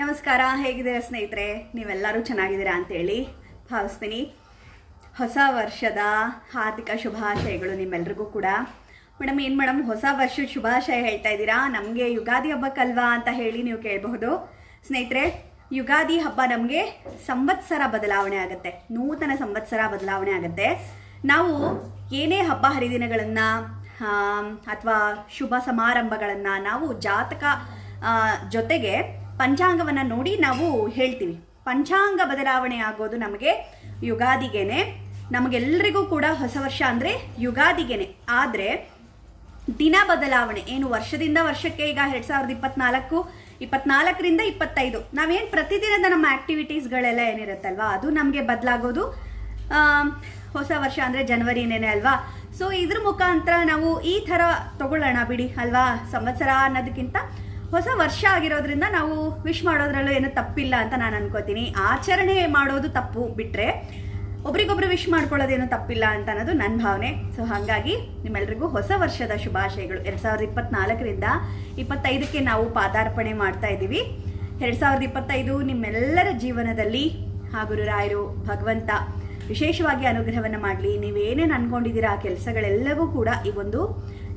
ನಮಸ್ಕಾರ ಹೇಗಿದ್ದೀರಾ ಸ್ನೇಹಿತರೆ? ನೀವೆಲ್ಲರೂ ಚೆನ್ನಾಗಿದ್ದೀರಾ ಅಂತೇಳಿ ಭಾವಿಸ್ತೀನಿ. ಹೊಸ ವರ್ಷದ ಹಾರ್ದಿಕ ಶುಭಾಶಯಗಳು ನಿಮ್ಮೆಲ್ರಿಗೂ ಕೂಡ. ಮೇಡಮ್ ಏನು ಮೇಡಮ್ ಹೊಸ ವರ್ಷದ ಶುಭಾಶಯ ಹೇಳ್ತಾ ಇದ್ದೀರಾ? ನಮಗೆ ಯುಗಾದಿ ಹಬ್ಬಕ್ಕಲ್ವಾ ಅಂತ ಹೇಳಿ ನೀವು ಕೇಳಬಹುದು. ಸ್ನೇಹಿತರೆ, ಯುಗಾದಿ ಹಬ್ಬ ನಮಗೆ ಸಂವತ್ಸರ ಬದಲಾವಣೆ ಆಗುತ್ತೆ. ನೂತನ ಸಂವತ್ಸರ ಬದಲಾವಣೆ ಆಗುತ್ತೆ. ನಾವು ಏನೇ ಹಬ್ಬ ಹರಿದಿನಗಳನ್ನು ಅಥವಾ ಶುಭ ಸಮಾರಂಭಗಳನ್ನು ನಾವು ಜಾತಕ ಜೊತೆಗೆ ಪಂಚಾಂಗವನ್ನು ನೋಡಿ ನಾವು ಹೇಳ್ತೀವಿ. ಪಂಚಾಂಗ ಬದಲಾವಣೆ ಆಗೋದು ನಮಗೆ ಯುಗಾದಿಗೆನೆ. ನಮಗೆಲ್ಲರಿಗೂ ಕೂಡ ಹೊಸ ವರ್ಷ ಅಂದರೆ ಯುಗಾದಿಗೆನೆ. ಆದರೆ ದಿನ ಬದಲಾವಣೆ, ಏನು ವರ್ಷದಿಂದ ವರ್ಷಕ್ಕೆ ಈಗ ಎರಡು ಸಾವಿರದ ಇಪ್ಪತ್ನಾಲ್ಕು, ಇಪ್ಪತ್ನಾಲ್ಕರಿಂದ ಇಪ್ಪತ್ತೈದು, ನಾವೇನು ಪ್ರತಿದಿನದ ನಮ್ಮ ಆ್ಯಕ್ಟಿವಿಟೀಸ್ಗಳೆಲ್ಲ ಏನಿರುತ್ತಲ್ವಾ? ಅದು ನಮಗೆ ಬದಲಾಗೋದು ಹೊಸ ವರ್ಷ ಅಂದರೆ ಜನವರಿನೇನೆ ಅಲ್ವಾ? ಸೊ ಇದ್ರ ಮುಖಾಂತರ ನಾವು ಈ ಥರ ತಗೊಳ್ಳೋಣ ಬಿಡಿ ಅಲ್ವಾ? ಸಂವತ್ಸರ ಅನ್ನೋದಕ್ಕಿಂತ ಹೊಸ ವರ್ಷ ಆಗಿರೋದ್ರಿಂದ ನಾವು ವಿಶ್ ಮಾಡೋದ್ರಲ್ಲೂ ಏನು ತಪ್ಪಿಲ್ಲ ಅಂತ ನಾನು ಅನ್ಕೋತೀನಿ. ಆಚರಣೆ ಮಾಡೋದು ತಪ್ಪು ಬಿಟ್ಟರೆ ಒಬ್ರಿಗೊಬ್ರು ವಿಶ್ ಮಾಡ್ಕೊಳ್ಳೋದೇನು ತಪ್ಪಿಲ್ಲ ಅಂತ ಅನ್ನೋದು ನನ್ನ ಭಾವನೆ. ಸೊ ಹಾಗಾಗಿ ನಿಮ್ಮೆಲ್ರಿಗೂ ಹೊಸ ವರ್ಷದ ಶುಭಾಶಯಗಳು. ಎರಡು ಸಾವಿರದ ಇಪ್ಪತ್ನಾಲ್ಕರಿಂದ ಇಪ್ಪತ್ತೈದಕ್ಕೆ ನಾವು ಪಾದಾರ್ಪಣೆ ಮಾಡ್ತಾ ಇದ್ದೀವಿ. ಎರಡು ಸಾವಿರದ ಇಪ್ಪತ್ತೈದು ನಿಮ್ಮೆಲ್ಲರ ಜೀವನದಲ್ಲಿ ಆ ಗುರುರಾಯರು ಭಗವಂತ ವಿಶೇಷವಾಗಿ ಅನುಗ್ರಹವನ್ನು ಮಾಡಲಿ. ನೀವೇನೇನು ಅನ್ಕೊಂಡಿದ್ದೀರಾ ಆ ಕೆಲಸಗಳೆಲ್ಲವೂ ಕೂಡ ಈ ಒಂದು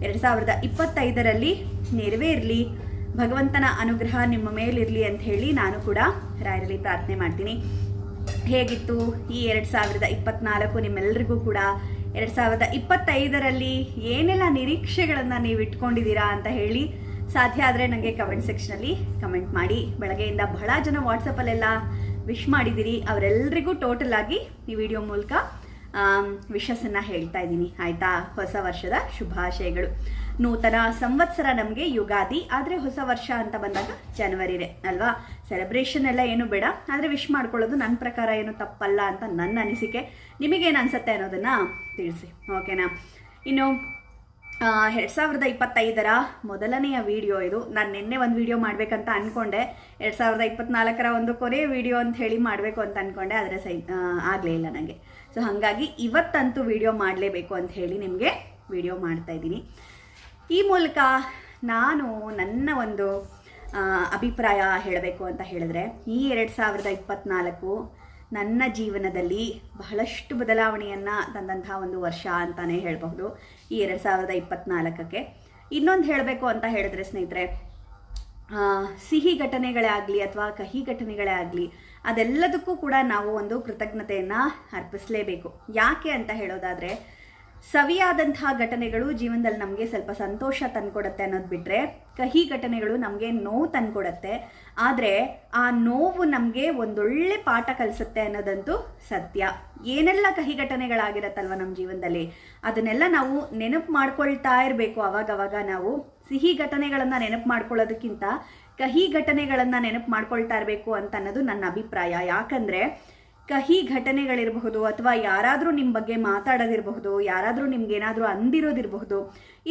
ಎರಡು ಸಾವಿರದ ಇಪ್ಪತ್ತೈದರಲ್ಲಿ ನೆರವೇರಲಿ. ಭಗವಂತನ ಅನುಗ್ರಹ ನಿಮ್ಮ ಮೇಲಿರಲಿ ಅಂತ ಹೇಳಿ ನಾನು ಕೂಡ ರಾಯರಲ್ಲಿ ಪ್ರಾರ್ಥನೆ ಮಾಡ್ತೀನಿ. ಹೇಗಿತ್ತು ಈ ಎರಡು ಸಾವಿರದ ಇಪ್ಪತ್ನಾಲ್ಕು ನಿಮ್ಮೆಲ್ಲರಿಗೂ ಕೂಡ ಎರಡು ಸಾವಿರದ ಇಪ್ಪತ್ತೈದರಲ್ಲಿ ಏನೆಲ್ಲ ನಿರೀಕ್ಷೆಗಳನ್ನು ನೀವು ಇಟ್ಕೊಂಡಿದ್ದೀರಾ ಅಂತ ಹೇಳಿ ಸಾಧ್ಯ ಆದರೆ ನನಗೆ ಕಮೆಂಟ್ ಸೆಕ್ಷನಲ್ಲಿ ಕಮೆಂಟ್ ಮಾಡಿ. ಬೆಳಗ್ಗೆಯಿಂದ ಬಹಳ ಜನ ವಾಟ್ಸಪ್ಪಲ್ಲೆಲ್ಲ ವಿಶ್ ಮಾಡಿದ್ದೀರಿ ಅವರೆಲ್ಲರಿಗೂ ಟೋಟಲ್ ಆಗಿ ಈ ವಿಡಿಯೋ ಮೂಲಕ ವಿಶಸ್ಸನ್ನು ಹೇಳ್ತಾ ಇದ್ದೀನಿ. ಆಯಿತಾ? ಹೊಸ ವರ್ಷದ ಶುಭಾಶಯಗಳು. ನೂತನ ಸಂವತ್ಸರ ನಮಗೆ ಯುಗಾದಿ, ಆದರೆ ಹೊಸ ವರ್ಷ ಅಂತ ಬಂದಾಗ ಜನವರಿನೇ, ಅಲ್ವಾ? ಸೆಲೆಬ್ರೇಷನ್ ಎಲ್ಲ ಏನು ಬೇಡ. ಆದರೆ ವಿಶ್ ಮಾಡ್ಕೊಳ್ಳೋದು ನನ್ನ ಪ್ರಕಾರ ಏನು ತಪ್ಪಲ್ಲ ಅಂತ ನನ್ನ ಅನಿಸಿಕೆ. ನಿಮಗೇನು ಅನಿಸುತ್ತೆ ಅನ್ನೋದನ್ನು ತಿಳಿಸಿ ಓಕೆನಾ ಇನ್ನು ಎರಡು ಸಾವಿರದ ಇಪ್ಪತ್ತೈದರ ಮೊದಲನೆಯ ವಿಡಿಯೋ ಇದು. ನಾನು ನಿನ್ನೆ ಒಂದು ವಿಡಿಯೋ ಮಾಡಬೇಕಂತ ಅಂದ್ಕೊಂಡೆ ಎರಡು ಸಾವಿರದ ಇಪ್ಪತ್ನಾಲ್ಕರ ಒಂದು ಕೊನೆಯ ವಿಡಿಯೋ ಅಂತ ಹೇಳಿ ಮಾಡಬೇಕು ಅಂತ ಅಂದ್ಕೊಂಡೆ ಆದರೆ ಸೈ ಆಗಲೇ ಇಲ್ಲ ನನಗೆ ಸೊ ಹಾಗಾಗಿ ಇವತ್ತಂತೂ ವಿಡಿಯೋ ಮಾಡಲೇಬೇಕು ಅಂತ ಹೇಳಿ ನಿಮಗೆ ವಿಡಿಯೋ ಮಾಡ್ತಾ ಇದ್ದೀನಿ. ಈ ಮೂಲಕ ನಾನು ನನ್ನ ಒಂದು ಅಭಿಪ್ರಾಯ ಹೇಳಬೇಕು ಅಂತ ಹೇಳಿದ್ರೆ, ಈ ಎರಡು ಸಾವಿರದ ಇಪ್ಪತ್ನಾಲ್ಕು ನನ್ನ ಜೀವನದಲ್ಲಿ ಬಹಳಷ್ಟು ಬದಲಾವಣೆಯನ್ನು ತಂದಂತಹ ಒಂದು ವರ್ಷ ಅಂತಲೇ ಹೇಳಬಹುದು. ಈ ಎರಡು ಸಾವಿರದ ಇಪ್ಪತ್ನಾಲ್ಕಕ್ಕೆ ಇನ್ನೊಂದು ಹೇಳಬೇಕು ಅಂತ ಹೇಳಿದ್ರೆ, ಸ್ನೇಹಿತರೆ ಸಿಹಿ ಘಟನೆಗಳೇ ಆಗಲಿ ಅಥವಾ ಕಹಿ ಘಟನೆಗಳೇ ಆಗಲಿ, ಅದೆಲ್ಲದಕ್ಕೂ ಕೂಡ ನಾವು ಒಂದು ಕೃತಜ್ಞತೆಯನ್ನು ಅರ್ಪಿಸಲೇಬೇಕು. ಯಾಕೆ ಅಂತ ಹೇಳೋದಾದರೆ ಸವಿಯಾದಂತಹ ಘಟನೆಗಳು ಜೀವನದಲ್ಲಿ ನಮಗೆ ಸ್ವಲ್ಪ ಸಂತೋಷ ತಂದ್ಕೊಡತ್ತೆ ಅನ್ನೋದು ಬಿಟ್ಟರೆ ಕಹಿ ಘಟನೆಗಳು ನಮಗೆ ನೋವು ತಂದ್ಕೊಡತ್ತೆ. ಆದರೆ ಆ ನೋವು ನಮಗೆ ಒಂದೊಳ್ಳೆ ಪಾಠ ಕಲಿಸುತ್ತೆ ಅನ್ನೋದಂತೂ ಸತ್ಯ. ಏನೆಲ್ಲ ಕಹಿ ಘಟನೆಗಳಾಗಿರತ್ತಲ್ವ ನಮ್ಮ ಜೀವನದಲ್ಲಿ? ಅದನ್ನೆಲ್ಲ ನಾವು ನೆನಪು ಮಾಡ್ಕೊಳ್ತಾ ಇರಬೇಕು ಅವಾಗವಾಗ ನಾವು. ಸಿಹಿ ಘಟನೆಗಳನ್ನು ನೆನಪು ಮಾಡ್ಕೊಳ್ಳೋದಕ್ಕಿಂತ ಕಹಿ ಘಟನೆಗಳನ್ನು ನೆನಪು ಮಾಡ್ಕೊಳ್ತಾ ಇರಬೇಕು ಅಂತ ಅನ್ನೋದು ನನ್ನ ಅಭಿಪ್ರಾಯ. ಯಾಕಂದರೆ ಕಹಿ ಘಟನೆಗಳಿರಬಹುದು ಅಥವಾ ಯಾರಾದರೂ ನಿಮ್ಮ ಬಗ್ಗೆ ಮಾತಾಡೋದಿರಬಹುದು, ಯಾರಾದರೂ ನಿಮ್ಗೇನಾದರೂ ಅಂದಿರೋದಿರಬಹುದು,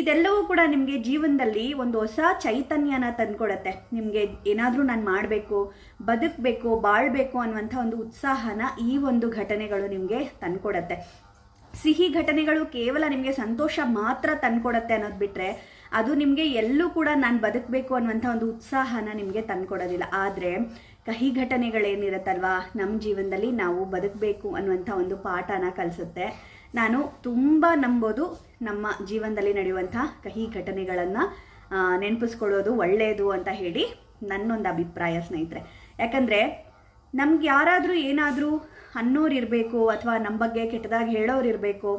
ಇದೆಲ್ಲವೂ ಕೂಡ ನಿಮಗೆ ಜೀವನದಲ್ಲಿ ಒಂದು ಹೊಸ ಚೈತನ್ಯನ ತಂದುಕೊಡತ್ತೆ. ನಿಮಗೆ ಏನಾದರೂ ನಾನು ಮಾಡಬೇಕು, ಬದುಕಬೇಕು, ಬಾಳ್ಬೇಕು ಅನ್ನುವಂಥ ಒಂದು ಉತ್ಸಾಹನ ಈ ಒಂದು ಘಟನೆಗಳು ನಿಮಗೆ ತಂದುಕೊಡತ್ತೆ. ಸಿಹಿ ಘಟನೆಗಳು ಕೇವಲ ನಿಮಗೆ ಸಂತೋಷ ಮಾತ್ರ ತಂದುಕೊಡತ್ತೆ ಅನ್ನೋದು ಬಿಟ್ಟರೆ ಅದು ನಿಮಗೆ ಎಲ್ಲೂ ಕೂಡ ನಾನು ಬದುಕಬೇಕು ಅನ್ನುವಂಥ ಒಂದು ಉತ್ಸಾಹನ ನಿಮಗೆ ತಂದುಕೊಡೋದಿಲ್ಲ. ಆದರೆ ಕಹಿ ಘಟನೆಗಳೇನಿರುತ್ತಲ್ವಾ? ನಮ್ಮ ಜೀವನದಲ್ಲಿ ನಾವು ಬದುಕಬೇಕು ಅನ್ನುವಂಥ ಒಂದು ಪಾಠನ ಕಲಿಸುತ್ತೆ. ನಾನು ತುಂಬ ನಂಬೋದು ನಮ್ಮ ಜೀವನದಲ್ಲಿ ನಡೆಯುವಂಥ ಕಹಿ ಘಟನೆಗಳನ್ನು ನೆನಪಿಸ್ಕೊಳ್ಳೋದು ಒಳ್ಳೆಯದು ಅಂತ ಹೇಳಿ ನನ್ನೊಂದು ಅಭಿಪ್ರಾಯ ಸ್ನೇಹಿತರೆ. ಯಾಕಂದರೆ ನಮ್ಗೆ ಯಾರಾದರೂ ಏನಾದರೂ ಅನ್ನೋರು ಇರಬೇಕು ಅಥವಾ ನಮ್ಮ ಬಗ್ಗೆ ಕೆಟ್ಟದಾಗಿ ಹೇಳೋರು ಇರಬೇಕು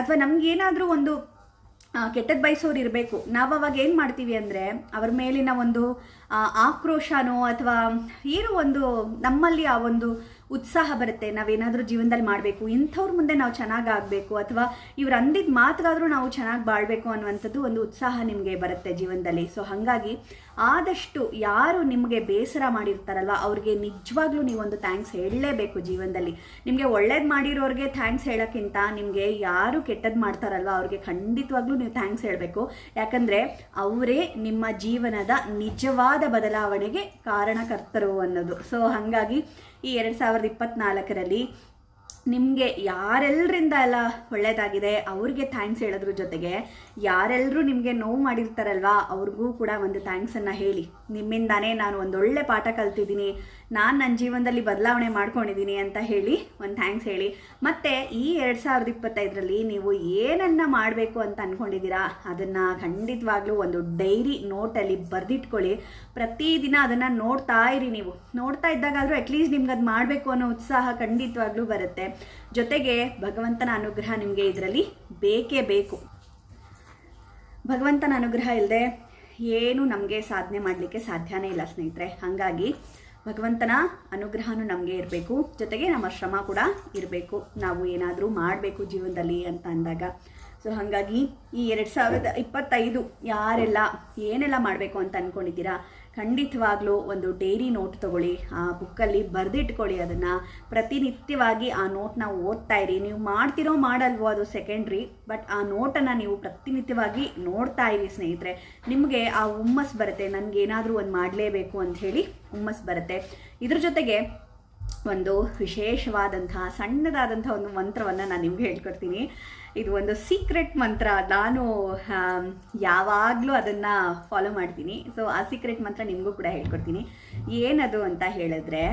ಅಥವಾ ನಮ್ಗೇನಾದರೂ ಒಂದು ಕೆಟ್ಟದ್ದು ಬಯಸೋರು ಇರಬೇಕು. ನಾವು ಅವಾಗ ಏನು ಮಾಡ್ತೀವಿ ಅಂದರೆ, ಅವ್ರ ಮೇಲಿನ ಒಂದು ಆಕ್ರೋಶನೋ ಅಥವಾ ಏನು ಒಂದು ನಮ್ಮಲ್ಲಿ ಆ ಒಂದು ಉತ್ಸಾಹ ಬರುತ್ತೆ. ನಾವೇನಾದರೂ ಜೀವನದಲ್ಲಿ ಮಾಡಬೇಕು. ಇಂಥವ್ರ ಮುಂದೆ ನಾವು ಚೆನ್ನಾಗಿ ಆಗಬೇಕು ಅಥವಾ ಇವ್ರು ಅಂದಿದ್ದ ಆದರೂ ನಾವು ಚೆನ್ನಾಗಿ ಬಾಳಬೇಕು ಅನ್ನುವಂಥದ್ದು ಒಂದು ಉತ್ಸಾಹ ನಿಮಗೆ ಬರುತ್ತೆ ಜೀವನದಲ್ಲಿ. ಸೊ ಹಾಗಾಗಿ ಆದಷ್ಟು ಯಾರು ನಿಮಗೆ ಬೇಸರ ಮಾಡಿರ್ತಾರಲ್ವ, ಅವ್ರಿಗೆ ನಿಜವಾಗ್ಲೂ ನೀವೊಂದು ಥ್ಯಾಂಕ್ಸ್ ಹೇಳಲೇಬೇಕು ಜೀವನದಲ್ಲಿ. ನಿಮಗೆ ಒಳ್ಳೇದು ಮಾಡಿರೋರಿಗೆ ಥ್ಯಾಂಕ್ಸ್ ಹೇಳೋಕ್ಕಿಂತ ನಿಮಗೆ ಯಾರು ಕೆಟ್ಟದ್ದು ಮಾಡ್ತಾರಲ್ವ, ಅವ್ರಿಗೆ ಖಂಡಿತವಾಗ್ಲೂ ನೀವು ಥ್ಯಾಂಕ್ಸ್ ಹೇಳಬೇಕು. ಯಾಕಂದರೆ ಅವರೇ ನಿಮ್ಮ ಜೀವನದ ನಿಜವಾದ ಬದಲಾವಣೆಗೆ ಕಾರಣಕರ್ತರು ಅನ್ನೋದು. ಸೊ ಹಾಗಾಗಿ ಈ ಎರಡು ಸಾವಿರದ ಇಪ್ಪತ್ನಾಲ್ಕರಲ್ಲಿ ನಿಮಗೆ ಯಾರೆಲ್ಲರಿಂದ ಎಲ್ಲ ಒಳ್ಳೆಯದಾಗಿದೆ ಅವ್ರಿಗೆ ಥ್ಯಾಂಕ್ಸ್ ಹೇಳೋದ್ರ ಜೊತೆಗೆ ಯಾರೆಲ್ಲರೂ ನಿಮಗೆ ನೋವು ಮಾಡಿರ್ತಾರಲ್ವಾ, ಅವ್ರಿಗೂ ಕೂಡ ಒಂದು ಥ್ಯಾಂಕ್ಸನ್ನು ಹೇಳಿ. ನಿಮ್ಮಿಂದಾನೇ ನಾನು ಒಂದು ಒಳ್ಳೆ ಪಾಠ ಕಲ್ತಿದ್ದೀನಿ, ನಾನು ನನ್ನ ಜೀವನದಲ್ಲಿ ಬದಲಾವಣೆ ಮಾಡ್ಕೊಂಡಿದ್ದೀನಿ ಅಂತ ಹೇಳಿ ಒಂದು ಥ್ಯಾಂಕ್ಸ್ ಹೇಳಿ. ಮತ್ತು ಈ ಎರಡು ಸಾವಿರದ ಇಪ್ಪತ್ತೈದರಲ್ಲಿ ನೀವು ಏನನ್ನ ಮಾಡಬೇಕು ಅಂತ ಅಂದ್ಕೊಂಡಿದ್ದೀರಾ ಅದನ್ನು ಖಂಡಿತವಾಗ್ಲೂ ಒಂದು ಡೈರಿ ನೋಟಲ್ಲಿ ಬರೆದಿಟ್ಕೊಳ್ಳಿ. ಪ್ರತಿದಿನ ಅದನ್ನು ನೋಡ್ತಾ ಇರಿ ನೀವು. ನೋಡ್ತಾ ಇದ್ದಾಗಾದರೂ ಅಟ್ಲೀಸ್ಟ್ ನಿಮ್ಗೆ ಅದು ಮಾಡಬೇಕು ಅನ್ನೋ ಉತ್ಸಾಹ ಖಂಡಿತವಾಗ್ಲೂ ಬರುತ್ತೆ. ಜೊತೆಗೆ ಭಗವಂತನ ಅನುಗ್ರಹ ನಿಮಗೆ ಇದರಲ್ಲಿ ಬೇಕೇ ಬೇಕು. ಭಗವಂತನ ಅನುಗ್ರಹ ಇಲ್ಲದೆ ಏನು ನಮಗೆ ಸಾಧನೆ ಮಾಡಲಿಕ್ಕೆ ಸಾಧ್ಯನೇ ಇಲ್ಲ ಸ್ನೇಹಿತರೆ. ಹಾಗಾಗಿ ಭಗವಂತನ ಅನುಗ್ರಹನೂ ನಮಗೆ ಇರಬೇಕು. ಜೊತೆಗೆ ನಮ್ಮ ಶ್ರಮ ಕೂಡ ಇರಬೇಕು. ನಾವು ಏನಾದರೂ ಮಾಡಬೇಕು ಜೀವನದಲ್ಲಿ ಅಂತ ಅಂದಾಗ. ಸೊ ಹಾಗಾಗಿ ಈ ಎರಡು ಸಾವಿರದ ಇಪ್ಪತ್ತೈದು ಯಾರೆಲ್ಲ ಏನೆಲ್ಲ ಮಾಡಬೇಕು ಅಂತ ಅಂದ್ಕೊಂಡಿದ್ದೀರಾ ಖಂಡಿತವಾಗ್ಲೂ ಒಂದು ಡೈರಿ ನೋಟ್ ತಗೊಳ್ಳಿ, ಆ ಬುಕ್ಕಲ್ಲಿ ಬರೆದಿಟ್ಕೊಳ್ಳಿ ಅದನ್ನು. ಪ್ರತಿನಿತ್ಯವಾಗಿ ಆ ನೋಟ್ನ ಓದ್ತಾ ಇರಿ. ನೀವು ಮಾಡ್ತಿರೋ ಮಾಡಲ್ವೋ ಅದು ಸೆಕೆಂಡ್ರಿ ಬಟ್ ಆ ನೋಟನ್ನು ನೀವು ಪ್ರತಿನಿತ್ಯವಾಗಿ ನೋಡ್ತಾ ಇರಿ ಸ್ನೇಹಿತರೆ. ನಿಮಗೆ ಆ ಹುಮ್ಮಸ್ ಬರುತ್ತೆ. ನನಗೇನಾದರೂ ಒಂದು ಮಾಡಲೇಬೇಕು ಅಂತ ಹೇಳಿ ಹುಮ್ಮಸ್ ಬರುತ್ತೆ. ಇದ್ರ ಜೊತೆಗೆ ಒಂದು ವಿಶೇಷವಾದಂತಹ ಸಣ್ಣದಾದಂಥ ಒಂದು ಮಂತ್ರವನ್ನು ನಾನು ನಿಮ್ಗೆ ಹೇಳ್ಕೊಡ್ತೀನಿ. ಇದು ಒಂದು ಸೀಕ್ರೆಟ್ ಮಂತ್ರ. ನಾನು ಯಾವಾಗಲೂ ಅದನ್ನು ಫಾಲೋ ಮಾಡ್ತೀನಿ. ಸೊ ಆ ಸೀಕ್ರೆಟ್ ಮಂತ್ರ ನಿಮಗೂ ಕೂಡ ಹೇಳ್ಕೊಡ್ತೀನಿ. ಏನದು ಅಂತ ಹೇಳಿದ್ರೆ,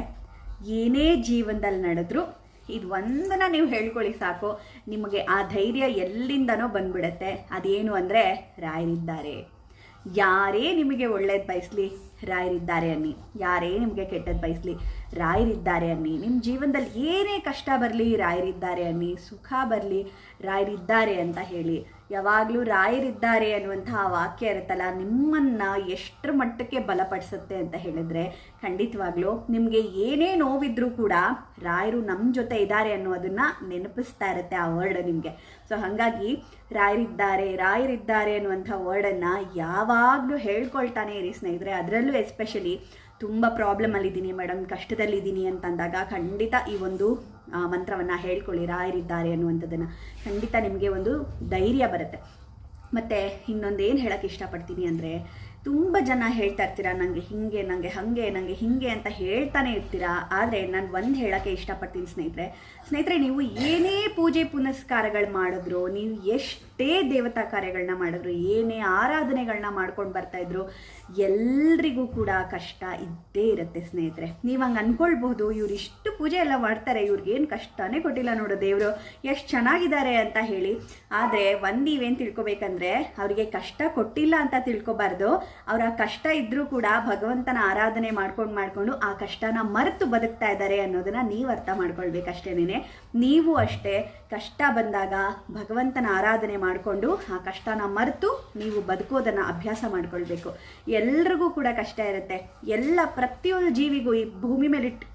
ಏನೇ ಜೀವನದಲ್ಲಿ ನಡೆದ್ರು ಇದು ಒಂದನ್ನ ನೀವು ಹೇಳ್ಕೊಳ್ಳಿ ಸಾಕು. ನಿಮಗೆ ಆ ಧೈರ್ಯ ಎಲ್ಲಿಂದನೋ ಬಂದ್ಬಿಡತ್ತೆ. ಅದೇನು ಅಂದರೆ ರಾಯರಿದ್ದಾರೆ. ಯಾರೇ ನಿಮಗೆ ಒಳ್ಳೇದು ಬಯಸಲಿ, ರಾಯರಿದ್ದಾರೆ ಅನ್ನಿ. ಯಾರೇ ನಿಮಗೆ ಕೆಟ್ಟದ್ದು ಬಯಸಲಿ, ರಾಯರಿದ್ದಾರೆ ಅನ್ನಿ. ನಿಮ್ಮ ಜೀವನದಲ್ಲಿ ಏನೇ ಕಷ್ಟ ಬರಲಿ, ರಾಯರಿದ್ದಾರೆ ಅನ್ನಿ. ಸುಖ ಬರಲಿ, ರಾಯರಿದ್ದಾರೆ ಅಂತ ಹೇಳಿ. ಯಾವಾಗಲೂ ರಾಯರಿದ್ದಾರೆ ಅನ್ನುವಂತಹ ವಾಕ್ಯ ಇರುತ್ತಲ್ಲ, ನಿಮ್ಮನ್ನು ಎಷ್ಟರ ಮಟ್ಟಕ್ಕೆ ಬಲಪಡಿಸುತ್ತೆ ಅಂತ ಹೇಳಿದ್ರೆ ಖಂಡಿತವಾಗ್ಲೂ ನಿಮಗೆ ಏನೇ ನೋವಿದ್ರೂ ಕೂಡ ರಾಯರು ನಮ್ಮ ಜೊತೆ ಇದ್ದಾರೆ ಅನ್ನೋದನ್ನ ನೆನಪಿಸ್ತಾ ಇರುತ್ತೆ ಆ ವರ್ಡ್ ನಿಮಗೆ. ಸೊ ಹಾಗಾಗಿ ರಾಯರಿದ್ದಾರೆ ರಾಯರಿದ್ದಾರೆ ಅನ್ನುವಂಥ ವರ್ಡನ್ನು ಯಾವಾಗಲೂ ಹೇಳ್ಕೊಳ್ತಾನೆ ಇರಿ ಸ್ನೇಹಿತರೆ. ಅದರಲ್ಲೂ ಎಸ್ಪೆಷಲಿ ತುಂಬ ಪ್ರಾಬ್ಲಮಲ್ಲಿದ್ದೀನಿ ಮೇಡಮ್ ಕಷ್ಟದಲ್ಲಿದ್ದೀನಿ ಅಂತಂದಾಗ ಖಂಡಿತ ಈ ಒಂದು ಮಂತ್ರವನ್ನು ಹೇಳ್ಕೊಳ್ಳಿ, ರಾಯರಿದ್ದಾರೆ ಅನ್ನುವಂಥದ್ದನ್ನು ಖಂಡಿತ ನಿಮಗೆ ಒಂದು ಧೈರ್ಯ ಬರುತ್ತೆ. ಮತ್ತು ಇನ್ನೊಂದು ಏನು ಹೇಳೋಕ್ಕೆ ಇಷ್ಟಪಡ್ತೀನಿ ಅಂದರೆ ತುಂಬ ಜನ ಹೇಳ್ತಾ ಇರ್ತೀರಾ ನನಗೆ ಹಿಂಗೆ ನನಗೆ ಹಾಗೆ ನನಗೆ ಹಿಂಗೆ ಅಂತ ಹೇಳ್ತಾನೆ ಇರ್ತೀರಾ? ಆದರೆ ನಾನು ಒಂದು ಹೇಳೋಕ್ಕೆ ಇಷ್ಟಪಡ್ತೀನಿ ಸ್ನೇಹಿತರೆ. ಸ್ನೇಹಿತರೆ, ನೀವು ಏನೇ ಪೂಜೆ ಪುನಸ್ಕಾರಗಳು ಮಾಡಿದ್ರು, ನೀವು ಎಷ್ಟೇ ದೇವತಾ ಕಾರ್ಯಗಳನ್ನ ಮಾಡಿದ್ರು, ಏನೇ ಆರಾಧನೆಗಳನ್ನ ಮಾಡ್ಕೊಂಡು ಬರ್ತಾ ಇದ್ರು, ಎಲ್ರಿಗೂ ಕೂಡ ಕಷ್ಟ ಇದ್ದೇ ಇರುತ್ತೆ ಸ್ನೇಹಿತರೆ. ನೀವು ಹಂಗೆ ಅಂದ್ಕೊಳ್ಬಹುದು ಇವ್ರು ಇಷ್ಟು ಪೂಜೆ ಎಲ್ಲ ಮಾಡ್ತಾರೆ ಇವ್ರಿಗೇನು ಕಷ್ಟನೇ ಕೊಟ್ಟಿಲ್ಲ ನೋಡು ದೇವರು. ಎಷ್ಟು ಚೆನ್ನಾಗಿದ್ದಾರೆ ಅಂತ ಹೇಳಿ. ಆದರೆ ಒಂದು ನೀವೇನು ತಿಳ್ಕೊಬೇಕಂದ್ರೆ, ಅವರಿಗೆ ಕಷ್ಟ ಕೊಟ್ಟಿಲ್ಲ ಅಂತ ತಿಳ್ಕೊಬಾರ್ದು. ಅವರ ಕಷ್ಟ ಇದ್ರೂ ಕೂಡ ಭಗವಂತನ ಆರಾಧನೆ ಮಾಡ್ಕೊಂಡು ಮಾಡ್ಕೊಂಡು ಆ ಕಷ್ಟನ ಮರೆತು ಬದುಕ್ತಾ ಇದ್ದಾರೆ ಅನ್ನೋದನ್ನ ನೀವು ಅರ್ಥ ಮಾಡ್ಕೊಳ್ಬೇಕಷ್ಟೇನೆ ನೀವು ಅಷ್ಟೇ ಕಷ್ಟ ಬಂದಾಗ ಭಗವಂತನ ಆರಾಧನೆ ಮಾಡಿಕೊಂಡು ಆ ಕಷ್ಟನ ಮರೆತು ನೀವು ಬದುಕೋದನ್ನ ಅಭ್ಯಾಸ ಮಾಡ್ಕೊಳ್ಬೇಕು. ಎಲ್ರಿಗೂ ಕೂಡ ಕಷ್ಟ ಇರುತ್ತೆ. ಎಲ್ಲ ಪ್ರತಿಯೊಂದು ಜೀವಿಗೂ ಈ ಭೂಮಿ ಮೇಲೆ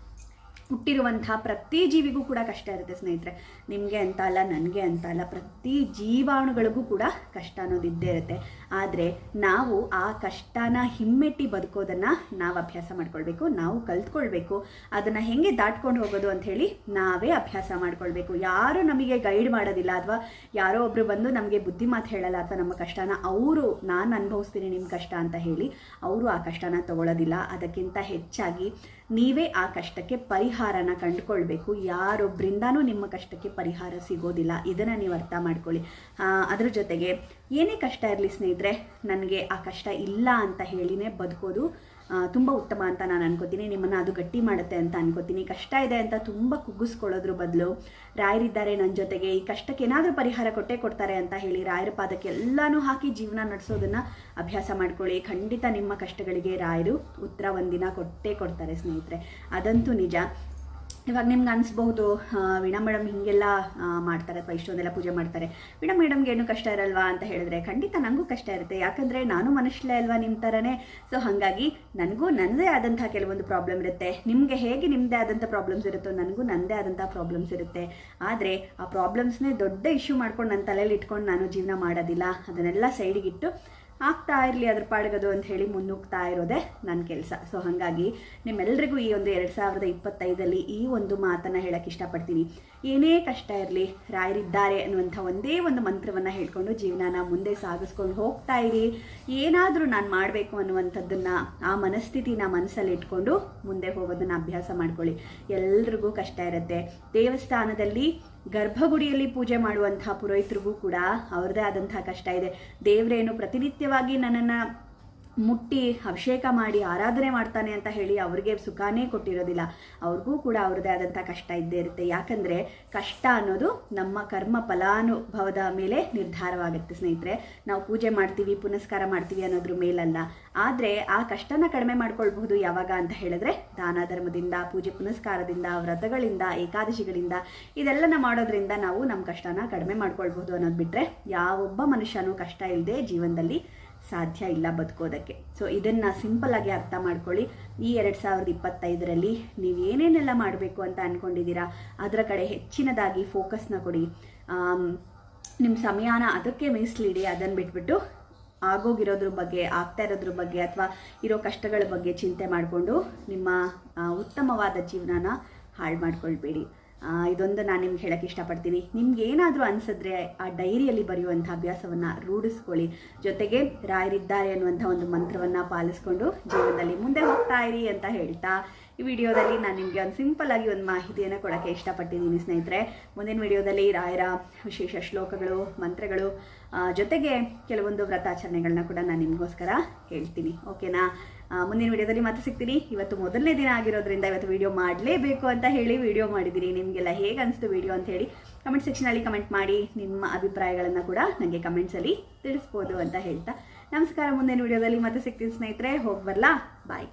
ಹುಟ್ಟಿರುವಂತಹ ಪ್ರತಿ ಜೀವಿಗೂ ಕೂಡ ಕಷ್ಟ ಇರುತ್ತೆ ಸ್ನೇಹಿತರೆ. ನಿಮಗೆ ಅಂತ ಅಲ್ಲ, ನನಗೆ ಅಂತ ಅಲ್ಲ, ಪ್ರತಿ ಜೀವಾಣುಗಳಿಗೂ ಕೂಡ ಕಷ್ಟ ಅನ್ನೋದು ಇದ್ದೇ ಇರುತ್ತೆ. ಆದರೆ ನಾವು ಆ ಕಷ್ಟನ ಹಿಮ್ಮೆಟ್ಟಿ ಬದುಕೋದನ್ನು ನಾವು ಅಭ್ಯಾಸ ಮಾಡ್ಕೊಳ್ಬೇಕು, ನಾವು ಕಲ್ತ್ಕೊಳ್ಬೇಕು. ಅದನ್ನು ಹೆಂಗೆ ದಾಟ್ಕೊಂಡು ಹೋಗೋದು ಅಂತ ಹೇಳಿ ನಾವೇ ಅಭ್ಯಾಸ ಮಾಡ್ಕೊಳ್ಬೇಕು. ಯಾರು ನಮಗೆ ಗೈಡ್ ಮಾಡೋದಿಲ್ಲ ಅಥವಾ ಯಾರೋ ಒಬ್ಬರು ಬಂದು ನಮಗೆ ಬುದ್ಧಿ ಮಾತು ಹೇಳಲ್ಲ ಅಥವಾ ನಮ್ಮ ಕಷ್ಟನ ಅವರು, ನಾನು ಅನುಭವಿಸ್ತೀನಿ ನಿಮ್ಮ ಕಷ್ಟ ಅಂತ ಹೇಳಿ ಅವರು ಆ ಕಷ್ಟನ ತಗೊಳ್ಳೋದಿಲ್ಲ ಅದಕ್ಕಿಂತ ಹೆಚ್ಚಾಗಿ ನೀವೇ ಆ ಕಷ್ಟಕ್ಕೆ ಪರಿಹಾರನ ಕಂಡುಕೊಳ್ಬೇಕು. ಯಾರೊಬ್ಬರಿಂದನೂ ನಿಮ್ಮ ಕಷ್ಟಕ್ಕೆ ಪರಿಹಾರ ಸಿಗೋದಿಲ್ಲ. ಇದನ್ನು ನೀವು ಅರ್ಥ ಮಾಡ್ಕೊಳ್ಳಿ. ಅದ್ರ ಜೊತೆಗೆ ಏನೇ ಕಷ್ಟ ಇರಲಿ ಸ್ನೇಹಿತರೆ, ನನಗೆ ಆ ಕಷ್ಟ ಇಲ್ಲ ಅಂತ ಹೇಳಿನೇ ಬದುಕೋದು. ತುಂಬ ಉತ್ತಮ ಅಂತ ನಾನು ಅನ್ಕೋತೀನಿ. ನಿಮ್ಮನ್ನು ಅದು ಗಟ್ಟಿ ಮಾಡುತ್ತೆ ಅಂತ ಅನ್ಕೋತೀನಿ. ಕಷ್ಟ ಇದೆ ಅಂತ ತುಂಬ ಕುಗ್ಗಿಸ್ಕೊಳ್ಳೋದ್ರ ಬದಲು ರಾಯರಿದ್ದಾರೆ ನನ್ನ ಜೊತೆಗೆ. ಈ ಕಷ್ಟಕ್ಕೆ ಏನಾದರೂ ಪರಿಹಾರ ಕೊಟ್ಟೇ ಕೊಡ್ತಾರೆ ಅಂತ ಹೇಳಿ ರಾಯರ ಪಾದಕ್ಕೆ ಎಲ್ಲನೂ ಹಾಕಿ ಜೀವನ ನಡೆಸೋದನ್ನು ಅಭ್ಯಾಸ ಮಾಡ್ಕೊಳ್ಳಿ. ಖಂಡಿತ ನಿಮ್ಮ ಕಷ್ಟಗಳಿಗೆ ರಾಯರು ಉತ್ತರ ಒಂದಿನ ಕೊಟ್ಟೇ ಕೊಡ್ತಾರೆ ಸ್ನೇಹಿತರೆ. ಅದಂತೂ ನಿಜ. ಇವಾಗ ನಿಮ್ಗೆ ಅನಿಸ್ಬಹುದು ವೀಣಾ ಮೇಡಮ್ ಹೀಗೆಲ್ಲ ಮಾಡ್ತಾರೆ ಅಥವಾ ಇಷ್ಟೊಂದೆಲ್ಲ ಪೂಜೆ ಮಾಡ್ತಾರೆ. ವೀಣಾ ಮೇಡಮ್ಗೆ ಏನು ಕಷ್ಟ ಇರಲ್ವಾ ಅಂತ ಹೇಳಿದ್ರೆ ಖಂಡಿತ ನನಗೂ ಕಷ್ಟ ಇರುತ್ತೆ. ಯಾಕಂದರೆ ನಾನು ಮನುಷ್ಯಲೇ ಅಲ್ವಾ ನಿಮ್ಮ ಥರನೇ ಸೊ ಹಾಗಾಗಿ ನನಗೂ ನನ್ನದೇ ಆದಂಥ ಕೆಲವೊಂದು ಪ್ರಾಬ್ಲಮ್ ಇರುತ್ತೆ. ನಿಮಗೆ ಹೇಗೆ ನಿಮ್ಮದೇ ಆದಂಥ ಪ್ರಾಬ್ಲಮ್ಸ್ ಇರುತ್ತೋ ನನಗೂ ನನ್ನದೇ ಆದಂಥ ಪ್ರಾಬ್ಲಮ್ಸ್ ಇರುತ್ತೆ. ಆದರೆ ಆ ಪ್ರಾಬ್ಲಮ್ಸ್ನೇ ದೊಡ್ಡ ಇಶ್ಯೂ ಮಾಡ್ಕೊಂಡು ನನ್ನ ತಲೆಯಲ್ಲಿ ಇಟ್ಕೊಂಡು ನಾನು ಜೀವನ ಮಾಡೋದಿಲ್ಲ. ಅದನ್ನೆಲ್ಲ ಸೈಡಿಗಿಟ್ಟು ಆಗ್ತಾ ಇರಲಿ ಅದ್ರ ಪಾಡ್ಗದು ಅಂತ ಹೇಳಿ ಮುನ್ನುಗ್ತಾ ಇರೋದೇ ನನ್ನ ಕೆಲಸ. ಸೊ ಹಾಗಾಗಿ ನಿಮ್ಮೆಲ್ಲರಿಗೂ ಈ ಒಂದು ಎರಡು ಸಾವಿರದ ಇಪ್ಪತ್ತೈದಲ್ಲಿ ಈ ಒಂದು ಮಾತನ್ನು ಹೇಳಕ್ಕೆ ಇಷ್ಟಪಡ್ತೀನಿ. ಏನೇ ಕಷ್ಟ ಇರಲಿ, ರಾಯರಿದ್ದಾರೆ ಅನ್ನುವಂಥ ಒಂದೇ ಒಂದು ಮಂತ್ರವನ್ನು ಹೇಳ್ಕೊಂಡು ಜೀವನನ ಮುಂದೆ ಸಾಗಿಸ್ಕೊಂಡು ಹೋಗ್ತಾ ಇರಿ. ಏನಾದರೂ ನಾನು ಮಾಡಬೇಕು ಅನ್ನುವಂಥದ್ದನ್ನು ಆ ಮನಸ್ಥಿತಿನ ಮನಸ್ಸಲ್ಲಿ ಇಟ್ಕೊಂಡು ಮುಂದೆ ಹೋಗೋದನ್ನು ಅಭ್ಯಾಸ ಮಾಡ್ಕೊಳ್ಳಿ. ಎಲ್ರಿಗೂ ಕಷ್ಟ ಇರುತ್ತೆ. ದೇವಸ್ಥಾನದಲ್ಲಿ ಗರ್ಭಗುಡಿಯಲ್ಲಿ ಪೂಜೆ ಮಾಡುವಂತಹ ಪುರೋಹಿತರಿಗೂ ಕೂಡ ಅವ್ರದ್ದೇ ಆದಂತಹ ಕಷ್ಟ ಇದೆ. ದೇವರೇನು ಪ್ರತಿನಿತ್ಯವಾಗಿ ನನ್ನನ್ನು ಮುಟ್ಟಿ ಅಭಿಷೇಕ ಮಾಡಿ ಆರಾಧನೆ ಮಾಡ್ತಾನೆ ಅಂತ ಹೇಳಿ ಅವ್ರಿಗೆ ಸುಖಾನೇ ಕೊಟ್ಟಿರೋದಿಲ್ಲ. ಅವ್ರಿಗೂ ಕೂಡ ಅವ್ರದ್ದೇ ಆದಂಥ ಕಷ್ಟ ಇದ್ದೇ ಇರುತ್ತೆ. ಯಾಕಂದರೆ ಕಷ್ಟ ಅನ್ನೋದು ನಮ್ಮ ಕರ್ಮ ಫಲಾನುಭವದ ಮೇಲೆ ನಿರ್ಧಾರವಾಗುತ್ತೆ ಸ್ನೇಹಿತರೆ. ನಾವು ಪೂಜೆ ಮಾಡ್ತೀವಿ, ಪುನಸ್ಕಾರ ಮಾಡ್ತೀವಿ ಅನ್ನೋದ್ರ ಮೇಲಲ್ಲ. ಆದರೆ ಆ ಕಷ್ಟನ ಕಡಿಮೆ ಮಾಡ್ಕೊಳ್ಬಹುದು ಯಾವಾಗ ಅಂತ ಹೇಳಿದ್ರೆ ದಾನ ಧರ್ಮದಿಂದ ಪೂಜೆ ಪುನಸ್ಕಾರದಿಂದ, ವ್ರತಗಳಿಂದ, ಏಕಾದಶಿಗಳಿಂದ ಇದೆಲ್ಲನ ಮಾಡೋದ್ರಿಂದ ನಾವು ನಮ್ಮ ಕಷ್ಟನ ಕಡಿಮೆ ಮಾಡ್ಕೊಳ್ಬಹುದು ಅನ್ನೋದು ಬಿಟ್ಟರೆ ಯಾವೊಬ್ಬ ಮನುಷ್ಯನೂ ಕಷ್ಟ ಇಲ್ಲದೆ ಜೀವನದಲ್ಲಿ ಸಾಧ್ಯ ಇಲ್ಲ ಬದುಕೋದಕ್ಕೆ. ಸೊ ಇದನ್ನು ಸಿಂಪಲ್ಲಾಗಿ ಅರ್ಥ ಮಾಡ್ಕೊಳ್ಳಿ. ಈ ಎರಡು ಸಾವಿರದ ಇಪ್ಪತ್ತೈದರಲ್ಲಿ ನೀವು ಏನೇನೆಲ್ಲ ಮಾಡಬೇಕು ಅಂತ ಅಂದ್ಕೊಂಡಿದ್ದೀರಾ ಅದರ ಕಡೆ ಹೆಚ್ಚಿನದಾಗಿ ಫೋಕಸ್ನ ಕೊಡಿ. ನಿಮ್ಮ ಸಮಯನ ಅದಕ್ಕೆ ಮೀಸಲಿಡಿ. ಅದನ್ನು ಬಿಟ್ಬಿಟ್ಟು ಆಗೋಗಿರೋದ್ರ ಬಗ್ಗೆ, ಆಗ್ತಾ ಇರೋದ್ರ ಬಗ್ಗೆ ಅಥವಾ ಇರೋ ಕಷ್ಟಗಳ ಬಗ್ಗೆ ಚಿಂತೆ ಮಾಡಿಕೊಂಡು ನಿಮ್ಮ ಉತ್ತಮವಾದ ಜೀವನನ ಹಾಳು ಮಾಡ್ಕೊಳ್ಬೇಡಿ. ಇದೊಂದು ನಾನು ನಿಮ್ಗೆ ಹೇಳಕ್ಕೆ ಇಷ್ಟಪಡ್ತೀನಿ. ನಿಮ್ಗೆ ಏನಾದರೂ ಅನಿಸಿದ್ರೆ ಆ ಡೈರಿಯಲ್ಲಿ ಬರೆಯುವಂಥ ಅಭ್ಯಾಸವನ್ನು ರೂಢಿಸ್ಕೊಳ್ಳಿ. ಜೊತೆಗೆ ರಾಯರಿದ್ದಾರೆ ಅನ್ನುವಂಥ ಒಂದು ಮಂತ್ರವನ್ನು ಪಾಲಿಸ್ಕೊಂಡು ಜೀವನದಲ್ಲಿ ಮುಂದೆ ಹೋಗ್ತಾ ಇರಿ ಅಂತ ಹೇಳ್ತಾ ಈ ವಿಡಿಯೋದಲ್ಲಿ ನಾನು ನಿಮಗೆ ಒಂದು ಸಿಂಪಲ್ ಆಗಿ ಒಂದು ಮಾಹಿತಿಯನ್ನು ಕೊಡೋಕ್ಕೆ ಇಷ್ಟಪಟ್ಟಿದ್ದೀನಿ ಸ್ನೇಹಿತರೆ. ಮುಂದಿನ ವಿಡಿಯೋದಲ್ಲಿ ರಾಯರ ವಿಶೇಷ ಶ್ಲೋಕಗಳು, ಮಂತ್ರಗಳು ಜೊತೆಗೆ ಕೆಲವೊಂದು ವ್ರತಾಚರಣೆಗಳನ್ನ ಕೂಡ ನಾನು ನಿಮಗೋಸ್ಕರ ಹೇಳ್ತೀನಿ. ಓಕೆನಾ? ಮುಂದಿನ ವಿಡಿಯೋದಲ್ಲಿ ಮತ್ತೆ ಸಿಗ್ತೀನಿ. ಇವತ್ತು ಮೊದಲನೇ ದಿನ ಆಗಿರೋದ್ರಿಂದ ಇವತ್ತು ವಿಡಿಯೋ ಮಾಡಲೇಬೇಕು ಅಂತ ಹೇಳಿ ವಿಡಿಯೋ ಮಾಡಿದ್ದೀನಿ. ನಿಮಗೆಲ್ಲ ಹೇಗೆ ಅನಿಸ್ತು ವಿಡಿಯೋ ಅಂತ ಹೇಳಿ ಕಮೆಂಟ್ ಸೆಕ್ಷನಲ್ಲಿ ಕಮೆಂಟ್ ಮಾಡಿ ನಿಮ್ಮ ಅಭಿಪ್ರಾಯಗಳನ್ನು ಕೂಡ ನನಗೆ ಕಮೆಂಟ್ಸಲ್ಲಿ ತಿಳಿಸ್ಬೋದು ಅಂತ ಹೇಳ್ತಾ. ನಮಸ್ಕಾರ, ಮುಂದಿನ ವಿಡಿಯೋದಲ್ಲಿ ಮತ್ತೆ ಸಿಗ್ತೀನಿ ಸ್ನೇಹಿತರೆ. ಹೋಗಿ ಬರಲಾ? ಬಾಯ್